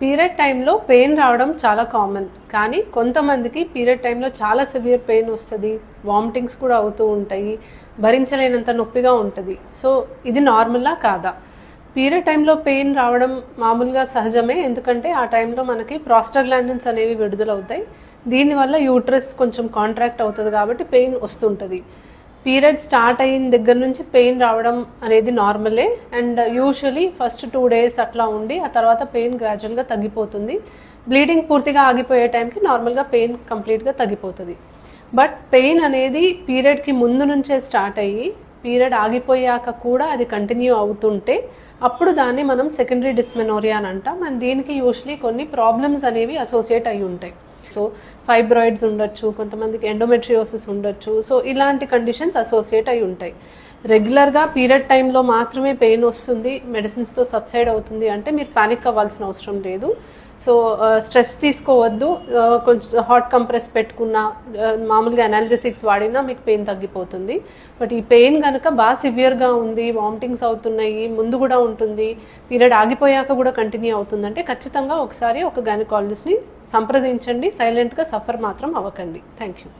Period టైంలో pain రావడం చాలా కామన్. కానీ కొంతమందికి పీరియడ్ టైంలో చాలా సివియర్ పెయిన్ వస్తుంది వామిటింగ్స్ కూడా అవుతూ ఉంటాయి భరించలేనంత నొప్పిగా ఉంటుంది. సో ఇది నార్మల్లా కాదా? పీరియడ్ టైంలో పెయిన్ రావడం మామూలుగా సహజమే. ఎందుకంటే ఆ టైంలో మనకి ప్రాస్టాగ్లాండిన్స్ అనేవి విడుదలవుతాయి. దీనివల్ల యూట్రస్ కొంచెం కాంట్రాక్ట్ అవుతుంది కాబట్టి పెయిన్ వస్తుంటుంది. పీరియడ్ స్టార్ట్ అయిన దగ్గర నుంచి పెయిన్ రావడం అనేది నార్మలే. And usually first two days అట్లా ఉండి ఆ తర్వాత పెయిన్ గ్రాడ్యువల్గా తగ్గిపోతుంది. బ్లీడింగ్ పూర్తిగా ఆగిపోయే టైంకి నార్మల్గా పెయిన్ కంప్లీట్గా తగ్గిపోతుంది. బట్ పెయిన్ అనేది పీరియడ్కి ముందు నుంచే స్టార్ట్ అయ్యి పీరియడ్ ఆగిపోయాక కూడా అది కంటిన్యూ అవుతుంటే అప్పుడు దాన్ని మనం సెకండరీ డిస్మెనోరియా అని అంటాం. అండ్ దీనికి యూజువలీ కొన్ని ప్రాబ్లమ్స్ అనేవి అసోసియేట్ అయి ఉంటాయి. సో ఫైబ్రాయిడ్స్ ఉండొచ్చు కొంతమందికి ఎండోమెట్రియోసిస్ ఉండొచ్చు. సో ఇలాంటి కండిషన్స్ అసోసియేట్ అయి ఉంటాయి. రెగ్యులర్గా పీరియడ్ టైంలో మాత్రమే పెయిన్ వస్తుంది మెడిసిన్స్తో సబ్సైడ్ అవుతుంది అంటే మీరు పానిక్ అవ్వాల్సిన అవసరం లేదు. సో స్ట్రెస్ తీసుకోవద్దు. కొంచెం హాట్ కంప్రెస్ పెట్టుకున్న మామూలుగా అనాలిసిక్స్ వాడినా మీకు పెయిన్ తగ్గిపోతుంది. బట్ ఈ పెయిన్ కనుక బాగా సివియర్గా ఉంది వామిటింగ్స్ అవుతున్నాయి ముందు కూడా ఉంటుంది పీరియడ్ ఆగిపోయాక కూడా కంటిన్యూ అవుతుందంటే ఖచ్చితంగా ఒకసారి ఒక గైనకాలజిస్ట్ని సంప్రదించండి. సైలెంట్గా సఫర్ మాత్రం అవ్వకండి. Thank you